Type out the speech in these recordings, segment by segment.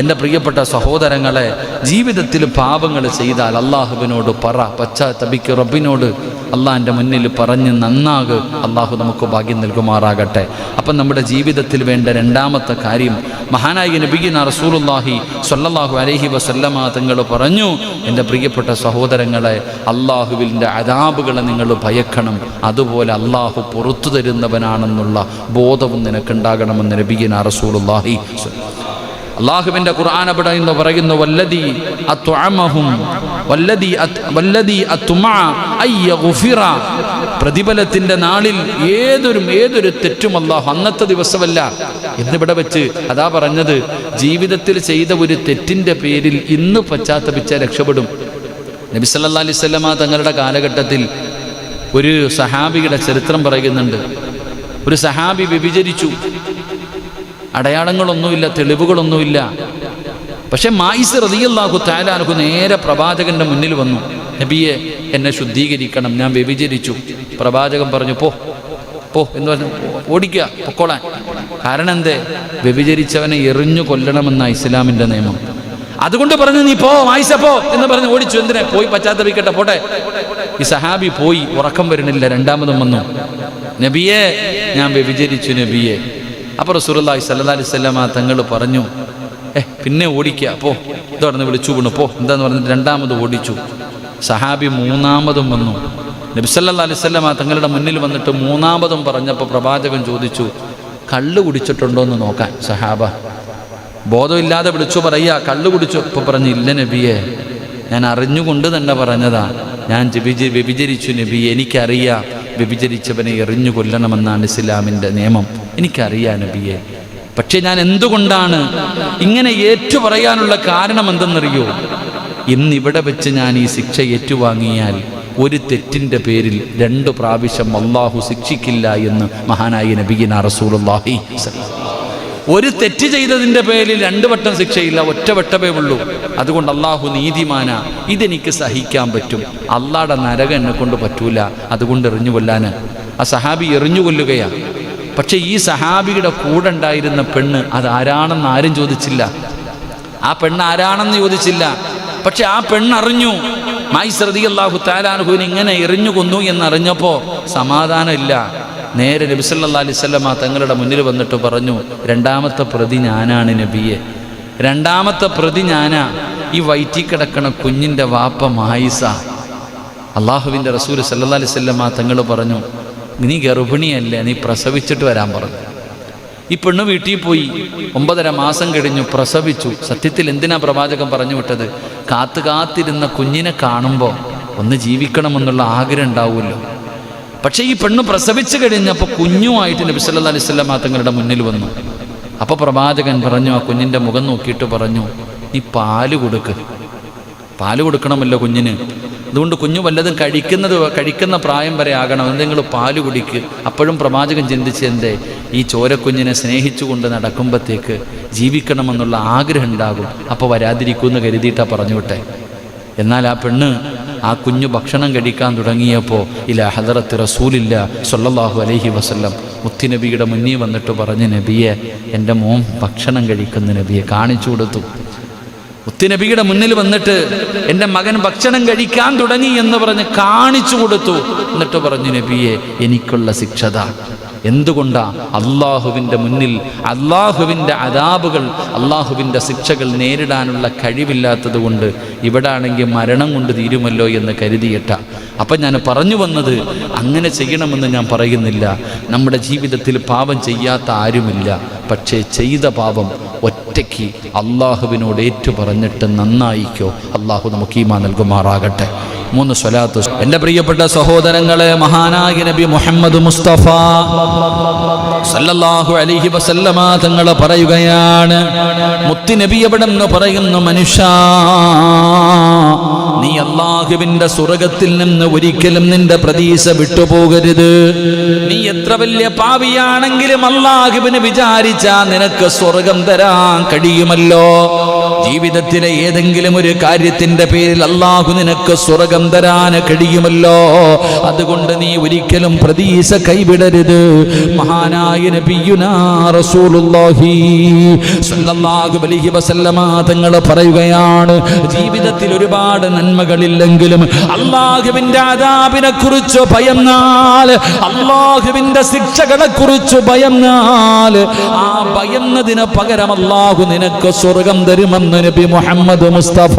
എന്റെ പ്രിയപ്പെട്ട സഹോദരങ്ങളെ ജീവിതത്തിൽ പാപങ്ങൾ ചെയ്താൽ അള്ളാഹുവിനോട് പറ. പശ്ചാത്തപിക്ക് റബ്ബിനോട് അള്ളാഹിന്റെ മുന്നിൽ പറഞ്ഞ് നന്നാക്. അള്ളാഹു നമുക്ക് ഭാഗ്യം നൽകുമാറാകട്ടെ. അപ്പം നമ്മുടെ ജീവിതത്തിൽ വേണ്ട രണ്ടാമത്തെ കാര്യം മഹാനായി നബിഗിന റസൂലുല്ലാഹി സ്വല്ലല്ലാഹു അലഹി വസല്ലമ തങ്ങൾ പറഞ്ഞു എന്റെ പ്രിയപ്പെട്ട സഹോദരങ്ങളെ അള്ളാഹുവിന്റെ അതാബുകളെ നിങ്ങൾ ഭയക്കണം. അതുപോലെ അള്ളാഹു പുറത്തു തരുന്നവനാണെന്നുള്ള ബോധവും നിനക്കുണ്ടാകണമെന്ന് നബിഗിന റസൂലുല്ലാഹി അള്ളാഹുവിന്റെ ഖുർആൻ അവിടെ എന്ന് പറയുന്നു വല്ലതി അത്വഅമഹും വല്ലതി വല്ലതി അത്വമഅ അയ്യ ഗുഫിറ. പ്രതിഫലത്തിന്റെ നാളിൽ ഏതൊരു ഏതൊരു തെറ്റും അള്ളാഹു അന്നത്തെ ദിവസമല്ല. എന്നിവിടെ വെച്ച് അതാ പറഞ്ഞത് ജീവിതത്തിൽ ചെയ്ത ഒരു തെറ്റിന്റെ പേരിൽ ഇന്ന് പശ്ചാത്തപിച്ച രക്ഷപ്പെടും. നബി സല്ലാ അലൈഹി തങ്ങളുടെ കാലഘട്ടത്തിൽ ഒരു സഹാബിയുടെ ചരിത്രം പറയുന്നുണ്ട്. ഒരു സഹാബി വ്യഭിചരിച്ചു. അടയാളങ്ങളൊന്നുമില്ല തെളിവുകളൊന്നുമില്ല. പക്ഷെ മായിസ് റതിയല്ലാഹു താലാനഹു നേരെ പ്രവാചകന്റെ മുന്നിൽ വന്നു. നബിയെ എന്നെ ശുദ്ധീകരിക്കണം ഞാൻ വ്യഭിചരിച്ചു. പ്രവാചകൻ പറഞ്ഞു പോ പോ എന്ന് പറഞ്ഞു ഓടിക്കുക പൊക്കോളാൻ. കാരണം എന്തേ? വ്യഭിചരിച്ചവനെ എറിഞ്ഞു കൊല്ലണമെന്ന ഇസ്ലാമിന്റെ നിയമം. അതുകൊണ്ട് പറഞ്ഞു നീ പോ മായിസ പോ എന്ന് പറഞ്ഞ് ഓടിച്ചു. എന്തിനെ? പോയി പശ്ചാത്തപിക്കട്ടെ പോട്ടെ. ഈ സഹാബി പോയി ഉറക്കം വരുന്നില്ല രണ്ടാമതും വന്നു. നബിയെ ഞാൻ വ്യഭിചരിച്ചു നബിയെ. അപ്പൊ റസൂലുള്ളാഹി സ്വല്ലല്ലാഹി അലൈഹി വസല്ലമ തങ്ങൾ പറഞ്ഞു ഏ പിന്നെ ഓടിക്കുക പോ. ഇതോടന്ന് വിളിച്ചു വിണു പോ. എന്താന്ന് പറഞ്ഞിട്ട് രണ്ടാമത് ഓടിച്ചു. സഹാബി മൂന്നാമതും വന്നു. നബിസല്ലാ വസല്ലമ തങ്ങളുടെ മുന്നിൽ വന്നിട്ട് മൂന്നാമതും പറഞ്ഞപ്പോൾ പ്രവാചകൻ ചോദിച്ചു കള്ള് കുടിച്ചിട്ടുണ്ടോ എന്ന് നോക്കാൻ സഹാബ? ബോധമില്ലാതെ വിളിച്ചു പറയുക കള്ളു കുടിച്ചു. ഇപ്പൊ പറഞ്ഞു ഇല്ല നബിയെ ഞാൻ അറിഞ്ഞുകൊണ്ട് തന്നെ പറഞ്ഞതാ. ഞാൻ വ്യഭിച വ്യഭിചരിച്ചു നബി എനിക്കറിയാം. വ്യഭിചരിച്ചവനെ എറിഞ്ഞു കൊല്ലണമെന്നാണ് ഇസ്ലാമിന്റെ നിയമം. എനിക്കറിയാം നബിയെ. പക്ഷെ ഞാൻ എന്തുകൊണ്ടാണ് ഇങ്ങനെ ഏറ്റു പറയാനുള്ള കാരണം എന്തെന്നറിയോ ഇന്നിവിടെ വെച്ച് ഞാൻ ഈ ശിക്ഷ ഏറ്റുവാങ്ങിയാൽ ഒരു തെറ്റിന്റെ പേരിൽ രണ്ട് പ്രാവശ്യം അള്ളാഹു ശിക്ഷിക്കില്ല എന്ന് മഹാനായ നബീന സ്വല്ലല്ലാഹു ഒരു തെറ്റ് ചെയ്തതിന്റെ പേരിൽ രണ്ട് വട്ടം ശിക്ഷയില്ല ഒറ്റ വട്ടമേ ഉള്ളൂ. അതുകൊണ്ട് അള്ളാഹു നീതിമാന ഇതെനിക്ക് സഹിക്കാൻ പറ്റും. അള്ളാടെ നരക എന്നെ കൊണ്ട് പറ്റൂല. അതുകൊണ്ട് എറിഞ്ഞു കൊല്ലാന്. ആ സഹാബി എറിഞ്ഞു കൊല്ലുകയാണ് പക്ഷെ ഈ സഹാബിയുടെ കൂടെ ഉണ്ടായിരുന്ന പെണ്ണ് അത് ആരാണെന്ന് ആരും ചോദിച്ചില്ല. ആ പെണ്ണ് ആരാണെന്ന് ചോദിച്ചില്ല. പക്ഷെ ആ പെണ്ണറിഞ്ഞു മായിസ്രതി അള്ളാഹു താലാനുഹുവിന് ഇങ്ങനെ എറിഞ്ഞു കൊന്നു എന്നറിഞ്ഞപ്പോൾ സമാധാനമില്ല. നേരെ നബിസല്ലാ അലിസ്വല്ലമ്മ തങ്ങളുടെ മുന്നിൽ വന്നിട്ട് പറഞ്ഞു രണ്ടാമത്തെ പ്രതി ഞാനാണ് നബിയെ. രണ്ടാമത്തെ പ്രതി ഞാനാ. ഈ വയറ്റി കിടക്കണ കുഞ്ഞിന്റെ വാപ്പ മായിസ. അള്ളാഹുവിന്റെ റസൂൽ സല്ലാ അലിസ്വല്ലമ്മ തങ്ങൾ പറഞ്ഞു നീ ഗർഭിണിയല്ലേ നീ പ്രസവിച്ചിട്ട് വരാൻ പറഞ്ഞു. ഈ പെണ്ണ് വീട്ടിൽ പോയി. ഒമ്പതര മാസം കഴിഞ്ഞു പ്രസവിച്ചു. സത്യത്തിൽ എന്തിനാ പ്രവാചകം പറഞ്ഞു വിട്ടത്? കാത്തു കാത്തിരുന്ന കുഞ്ഞിനെ കാണുമ്പോൾ ഒന്ന് ജീവിക്കണമെന്നുള്ള ആഗ്രഹം ഉണ്ടാവുമല്ലോ. പക്ഷേ ഈ പെണ്ണ് പ്രസവിച്ചു കഴിഞ്ഞപ്പോൾ കുഞ്ഞുമായിട്ട് നബി സല്ലല്ലാഹു അലൈഹി സ്വല്ലാം തങ്ങളുടെ മുന്നിൽ വന്നു. അപ്പോൾ പ്രവാചകൻ പറഞ്ഞു ആ കുഞ്ഞിന്റെ മുഖം നോക്കിയിട്ട് പറഞ്ഞു നീ പാൽ കൊടുക്ക്. പാൽ കൊടുക്കണമല്ലോ കുഞ്ഞിന്. അതുകൊണ്ട് കുഞ്ഞു വല്ലതും കഴിക്കുന്നത് കഴിക്കുന്ന പ്രായം വരെ ആകണം. എന്തെങ്കിലും പാൽ കുടിക്ക്. അപ്പോഴും പ്രവാചകൻ ചിന്തിച്ച് എന്തേ? ഈ ചോരക്കുഞ്ഞിനെ സ്നേഹിച്ചുകൊണ്ട് നടക്കുമ്പോഴത്തേക്ക് ജീവിക്കണമെന്നുള്ള ആഗ്രഹം ഉണ്ടാകും. അപ്പോൾ വരാതിരിക്കുമെന്ന് കരുതിയിട്ടാണ് പറഞ്ഞു വിട്ടെ എന്നാൽ ആ പെണ്ണ് ആ കുഞ്ഞു ഭക്ഷണം കഴിക്കാൻ തുടങ്ങിയപ്പോൾ ഇല്ല ഹദറത്ത് റസൂലില്ല സല്ലല്ലാഹു അലൈഹി വസല്ലം മുത്തുനബിയുടെ മുന്നിൽ വന്നിട്ട് പറഞ്ഞ് നബിയെ എന്റെ മോൻ ഭക്ഷണം കഴിക്കുന്ന നബിയെ കാണിച്ചു കൊടുത്തു. മുത്തി നബിയുടെ മുന്നിൽ വന്നിട്ട് എന്റെ മകൻ ഭക്ഷണം കഴിക്കാൻ തുടങ്ങി എന്ന് പറഞ്ഞ് കാണിച്ചു കൊടുത്തു. എന്നിട്ട് പറഞ്ഞു നബിയെ എനിക്കുള്ള ശിക്ഷത എന്തുകൊണ്ടാ അള്ളാഹുവിന്റെ മുന്നിൽ അള്ളാഹുവിന്റെ അതാബുകൾ അള്ളാഹുവിന്റെ ശിക്ഷകൾ നേരിടാനുള്ള കഴിവില്ലാത്തത് കൊണ്ട് ഇവിടെ ആണെങ്കിൽ മരണം കൊണ്ട് തീരുമല്ലോ എന്ന് കരുതിയിട്ട. അപ്പം ഞാൻ പറഞ്ഞു വന്നത് അങ്ങനെ ചെയ്യണമെന്ന് ഞാൻ പറയുന്നില്ല. നമ്മുടെ ജീവിതത്തിൽ പാപം ചെയ്യാത്ത ആരുമില്ല. പക്ഷേ ചെയ്ത പാപം ഒറ്റയ്ക്ക് അള്ളാഹുവിനോട് ഏറ്റു പറഞ്ഞിട്ട് നന്നായിക്കോ. അള്ളാഹു നമുക്ക് ഈമാ നൽകുമാറാകട്ടെ. മൂന്ന് സ്വലാത്ത് എന്റെ പ്രിയപ്പെട്ട സഹോദരങ്ങളെ മഹാനായ നബി മുഹമ്മദ് മുസ്തഫ സല്ലല്ലാഹു അലൈഹി വസല്ലമ തങ്ങൾ പറയുകയാണ് മുത്തി നബി എവിടെ നിന്ന് പറയുന്നു മനുഷ്യ? നീ അള്ളാഹുവിന്റെ സ്വർഗത്തിൽ നിന്ന് ഒരിക്കലും നിന്റെ പ്രതീക്ഷ വിട്ടുപോകരുത്. നീ എത്ര വലിയ പാവിയാണെങ്കിലും അള്ളാഹുവിന് വിചാരിച്ചാ നിനക്ക് സ്വർഗം തരാൻ കഴിയുമല്ലോ? ജീവിതത്തിലെ ഏതെങ്കിലും ഒരു കാര്യത്തിന്റെ പേരിൽ അള്ളാഹു നിനക്ക് സ്വർഗം തരാൻ കഴിയുമല്ലോ. അതുകൊണ്ട് നീ ഒരിക്കലും പ്രതീക്ഷ കൈവിടരുത്. മഹാനായ തങ്ങൾ പറയുകയാണ് ജീവിതത്തിൽ ഒരുപാട് നന്മകളില്ലെങ്കിലും അള്ളാഹുവിന്റെ ആദാബിനെ കുറിച്ച് ഭയന്നാൽ അള്ളാഹുവിന്റെ ശിക്ഷകളെ കുറിച്ച് ഭയന്നാൽ ആ ഭയന്നതിന് പകരം അള്ളാഹു നിനക്ക് സ്വർഗം തരുമെന്ന് നബി മുഹമ്മദ് മുസ്തഫ.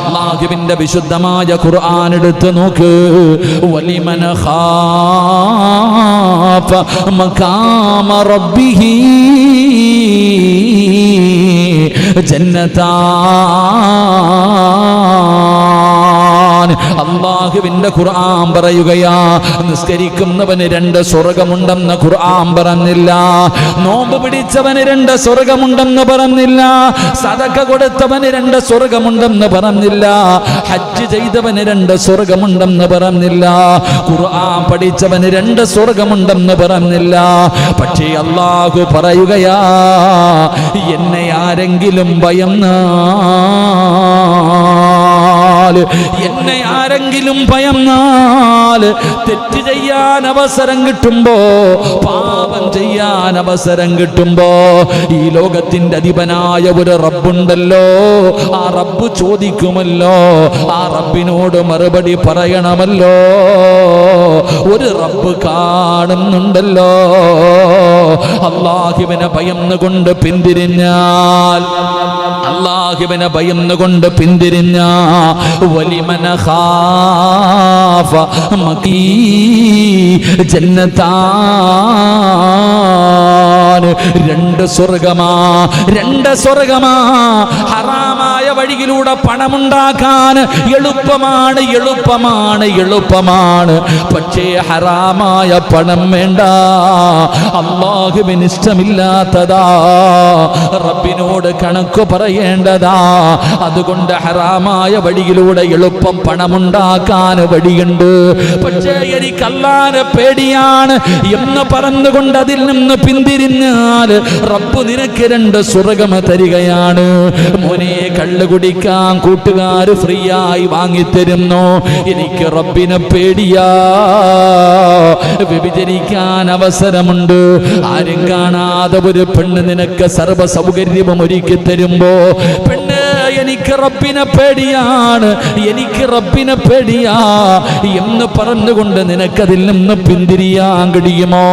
അള്ളാഹുവിന്റെ വിശുദ്ധമായ ഖുർആൻ എടുത്ത് നോക്ക്. വലിമന ഖാഫ റബ്ബിഹി ജന്നതാൻ അള്ളാഹുവിന്റെ ഖുർആൻ പറയുകയാ നിസ്കരിക്കുന്നവന് രണ്ട് സ്വർഗമുണ്ടെന്ന് ഖുർആൻ പറഞ്ഞില്ല. നോമ്പ് പിടിച്ചവന് രണ്ട് സ്വർഗമുണ്ടെന്ന് പറഞ്ഞില്ല. സതക കൊടുത്തവന് രണ്ട് സ്വർഗമുണ്ടെന്ന് പറഞ്ഞില്ല. ഹജ്ജ് ചെയ്തവന് രണ്ട് സ്വർഗമുണ്ടെന്ന് പറഞ്ഞില്ല. ഖുർആൻ പഠിച്ചവന് രണ്ട് സ്വർഗമുണ്ടെന്ന് പറഞ്ഞില്ല. പക്ഷേ അള്ളാഹു പറയുകയാ എന്നെ ആരെങ്കിലും എന്നെ ആരെങ്കിലും ഭയന്നാൽ തെറ്റ് ചെയ്യാൻ അവസരം കിട്ടുമ്പോ പാപം ചെയ്യാൻ അവസരം കിട്ടുമ്പോ ഈ ലോകത്തിന്റെ അധിപനായ ഒരു റബ്ബുണ്ടല്ലോ. ആ റബ്ബ് ചോദിക്കുമല്ലോ. ആ റബ്ബിനോട് മറുപടി പറയണമല്ലോ. ഒരു റബ്ബ് കാണുന്നുണ്ടല്ലോ. അള്ളാഹുവിനെ ഭയന്നുകൊണ്ട് പിന്തിരിഞ്ഞാൽ അള്ളാഹുവിനെ ഭയന്നുകൊണ്ട് പിന്തിരിഞ്ഞ വലിമന രണ്ട് സ്വർഗമാ രണ്ട് സ്വർഗമാ. വഴിയിലൂടെ പണമുണ്ടാക്കാൻ എളുപ്പമാണ് എളുപ്പമാണ് എളുപ്പമാണ്. പക്ഷേ ഹറാമായ പണം വേണ്ട. അള്ളാഹുവിന് ഇഷ്ടമില്ലാത്തതാ. റബ്ബിനോട് കണക്ക് പറയേണ്ടതാ. അതുകൊണ്ട് ഹറാമായ വഴിയിലൂടെ എളുപ്പം പണമുണ്ടാക്കാൻ വഴിയുണ്ട്. പക്ഷേ എനിക്ക് പേടിയാണ് എന്ന് പറഞ്ഞുകൊണ്ട് അതിൽ നിന്ന് പിന്തിരിഞ്ഞാൽ റബ്ബ് നിനക്ക് രണ്ട് സ്വർഗമ തരികയാണ്. മോനെ കള്ളു കുടിക്കാൻ കൂട്ടുകാർ ഫ്രീ ആയി വാങ്ങിത്തരുന്നു. എനിക്ക് റബ്ബിനെ പേടിയാ. വ്യഭിചരിക്കാൻ അവസരമുണ്ട്. ആരും കാണാതെ ഒരു പെണ്ണ് നിനക്ക് സർവ സൗകര്യവും ഒരുക്കി തരുമ്പോ പെണ്ണ് റബ്ബിനെ പേടിയാണ് എനിക്ക് റബ്ബിനെ പേടിയാ. എന്ന് പറഞ്ഞുകൊണ്ട് നിനക്കതിൽ നിന്ന് പിന്തിരിയാൻ കഴിയുമോ?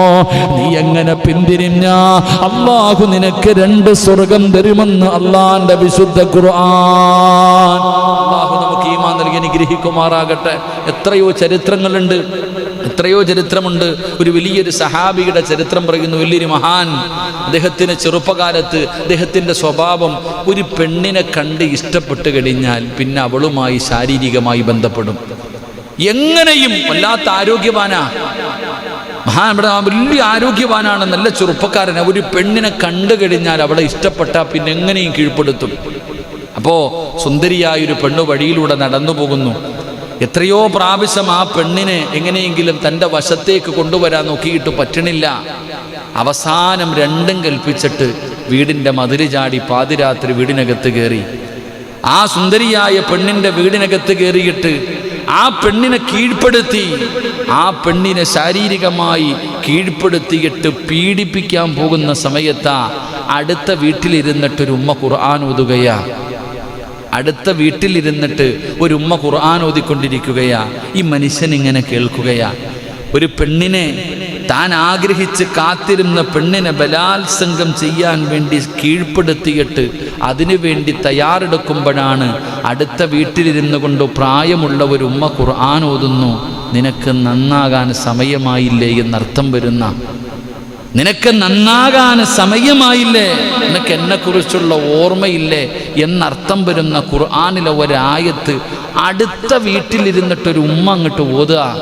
നീ എങ്ങനെ പിന്തിരിഞ്ഞ? അള്ളാഹു നിനക്ക് രണ്ട് സ്വർഗം തരുമെന്ന് അള്ളാന്റെ വിശുദ്ധ ഖുർആൻ. അള്ളാഹു നമുക്ക് ഈമാ നൽകി അനുഗ്രഹിക്കുമാറാകട്ടെ. എത്രയോ ചരിത്രങ്ങളുണ്ട്. എത്രയോ ചരിത്രമുണ്ട്. ഒരു വലിയൊരു സഹാബിയുടെ ചരിത്രം പറയുന്നു വലിയൊരു മഹാൻ. അദ്ദേഹത്തിന് ചെറുപ്പകാലത്ത് അദ്ദേഹത്തിന്റെ സ്വഭാവം ഒരു പെണ്ണിനെ കണ്ട് ഇഷ്ടപ്പെട്ട് കഴിഞ്ഞാൽ പിന്നെ അവളുമായി ശാരീരികമായി ബന്ധപ്പെടും. എങ്ങനെയും വല്ലാത്ത ആരോഗ്യവാനാ. മഹാൻ ഇവിടെ വലിയ ആരോഗ്യവാനാണ് നല്ല ചെറുപ്പക്കാരനെ. ഒരു പെണ്ണിനെ കണ്ടു കഴിഞ്ഞാൽ അവളെ ഇഷ്ടപ്പെട്ട പിന്നെ എങ്ങനെയും കീഴ്പ്പെടുത്തും. അപ്പോ സുന്ദരിയായ ഒരു പെണ്ണു വഴിയിലൂടെ നടന്നു പോകുന്നു എത്രയോ പ്രാവശ്യം ആ പെണ്ണിനെ എങ്ങനെയെങ്കിലും തന്റെ വശത്തേക്ക് കൊണ്ടുവരാൻ നോക്കിയിട്ട് പറ്റണില്ല. അവസാനം രണ്ടും കൽപ്പിച്ചിട്ട് വീടിന്റെ മതിൽ ചാടി പാതിരാത്രി വീടിനകത്ത് കയറി. ആ സുന്ദരിയായ പെണ്ണിന്റെ വീടിനകത്ത് കയറിയിട്ട് ആ പെണ്ണിനെ കീഴ്പ്പെടുത്തി. ആ പെണ്ണിനെ ശാരീരികമായി കീഴ്പ്പെടുത്തിയിട്ട് പീഡിപ്പിക്കാൻ പോകുന്ന സമയത്താ അടുത്ത വീട്ടിലിരുന്നിട്ടൊരു ഉമ്മ ഖുർആൻ ഓതുകയാ. അടുത്ത വീട്ടിലിരുന്നിട്ട് ഒരു ഉമ്മ ഖുർആൻ ഓതിക്കൊണ്ടിരിക്കുകയാ. ഈ മനുഷ്യൻ ഇങ്ങനെ കേൾക്കുകയാ. ഒരു പെണ്ണിനെ താൻ ആഗ്രഹിച്ച് കാത്തിരുന്ന പെണ്ണിനെ ബലാത്സംഗം ചെയ്യാൻ വേണ്ടി കീഴ്പ്പെടുത്തിയിട്ട് അതിനുവേണ്ടി തയ്യാറെടുക്കുമ്പോഴാണ് അടുത്ത വീട്ടിലിരുന്നു കൊണ്ട് പ്രായമുള്ള ഒരു ഉമ്മ ഖുർആൻ ഓതുന്നു. നിനക്ക് നന്നാകാൻ സമയമായില്ലേ എന്നർത്ഥം വരുന്ന നിനക്ക് നന്നാകാൻ സമയമായില്ലേ? നിനക്ക് എന്നെക്കുറിച്ചുള്ള ഓർമ്മയില്ലേ? എന്നർത്ഥം വരുന്ന ഖുർആാനിലെ ഒരായത്ത് അടുത്ത വീട്ടിലിരുന്നിട്ടൊരു ഉമ്മ അങ്ങോട്ട് ഓതുക.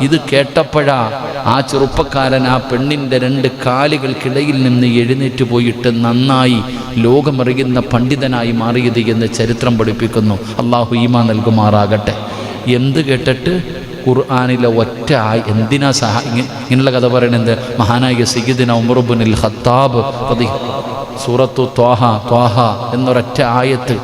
ഇത് കേട്ടപ്പോഴാ ആ ചെറുപ്പക്കാരൻ ആ പെണ്ണിന്റെ രണ്ട് കാലുകൾക്കിടയിൽ നിന്ന് എഴുന്നേറ്റ് പോയിട്ട് നന്നായി ലോകമറിയുന്ന പണ്ഡിതനായി മാറിയത് എന്ന് ചരിത്രം പഠിപ്പിക്കുന്നു. അള്ളാഹു ഈമ നൽകുമാറാകട്ടെ. എന്ത് കേട്ടിട്ട്? ഖുർആാനിലെ ഒറ്റ ആയി എന്തിനാ സഹ ഇങ്ങനെയുള്ള കഥ പറയണത് മഹാനായ സയ്യിദിന ഉമറുബുനിൽ ഖത്താബ് റതി സൂറത്തു ത്വാഹ ത്വാഹ എന്നൊരൊറ്റ ആയത്ത്.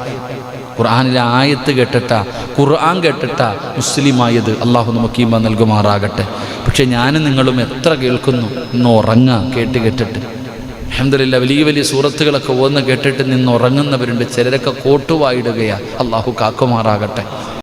ഖുർആാനിലെ ആയത്ത് കേട്ടിട്ട ഖുർആൻ കേട്ടിട്ട മുസ്ലിമായത് അള്ളാഹു നമുക്ക് നൽകുമാറാകട്ടെ. പക്ഷെ ഞാനും നിങ്ങളും എത്ര കേൾക്കുന്നു ഇന്ന് ഉറങ്ങാം കേട്ട് കേട്ടിട്ട്. അഹമ്മദില്ല വലിയ വലിയ സൂറത്തുകളൊക്കെ ഓന്ന് കേട്ടിട്ട് നിന്ന് ഉറങ്ങുന്നവരുണ്ട്. ചിലരൊക്കെ കോട്ടുവായിടുകയാണ് അള്ളാഹു കാക്കുമാറാകട്ടെ.